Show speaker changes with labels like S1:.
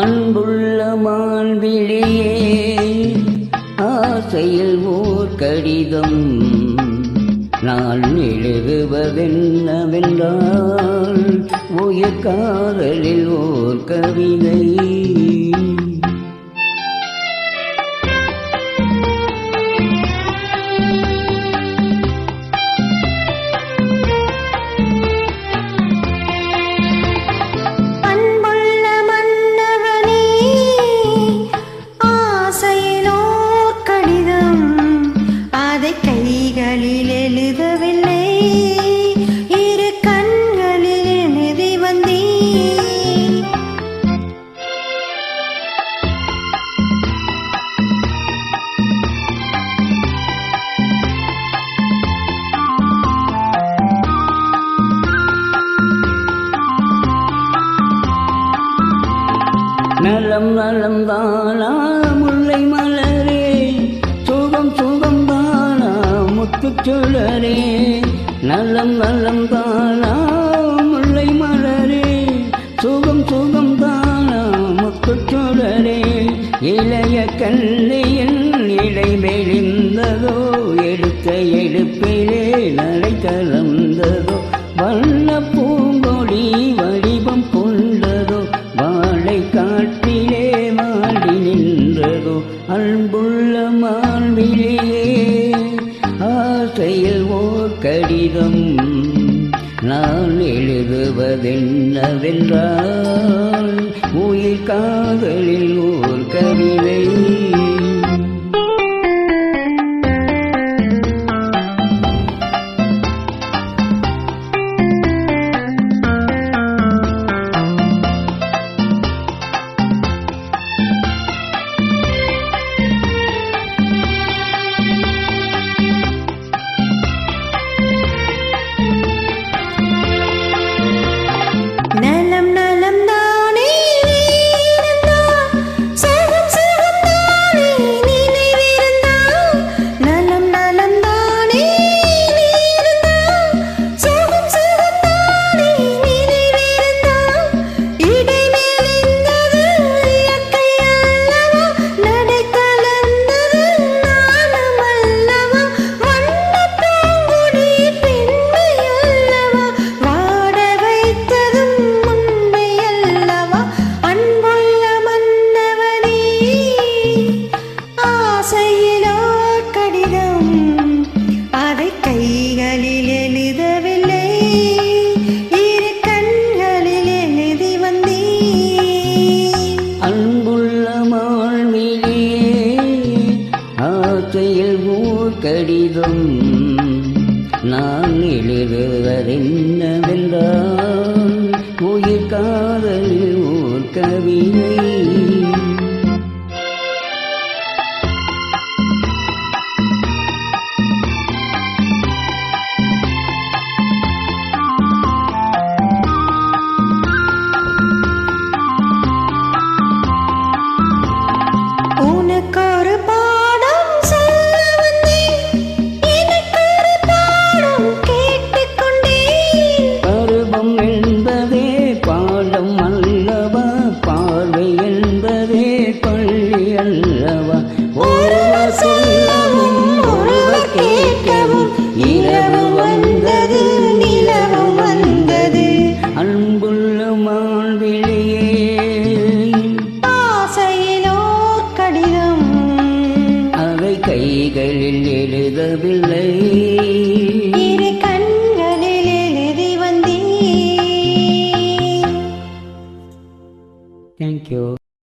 S1: அன்புள்ள மாண்பிலேயே ஆசையில் ஓர் கடிதம் நான் எழுதுவதென்னவென்றால் உயர் காதலில் ஓர் கவிதை. நலம் நலம் தானா முல்லை மலரே. சுகம் சுகம் தானா முத்துச் சுடரே நலம் நலம் தானா முல்லை மலரே. சுகம் சுகம் தானா முத்துச் சுடரே இளைய கண்ணையின் இடை மெலிந்ததோ எடுத்த எடுப்பிலே நடை கலந்ததோ வண்ணப்பூ கடிதம் நான் எழுதுவதென்னவென்றால் உயிர் காதலில்
S2: அன்புள்ள
S1: மாழ்விலே ஆசையில் ஊர் கடிதம் நான் எழுதுவதென்னவென்றால் உயிர் காதலில் ஓர் கவிதை
S2: கடிதம்
S1: அதை கைகளில் எழுதவில்லை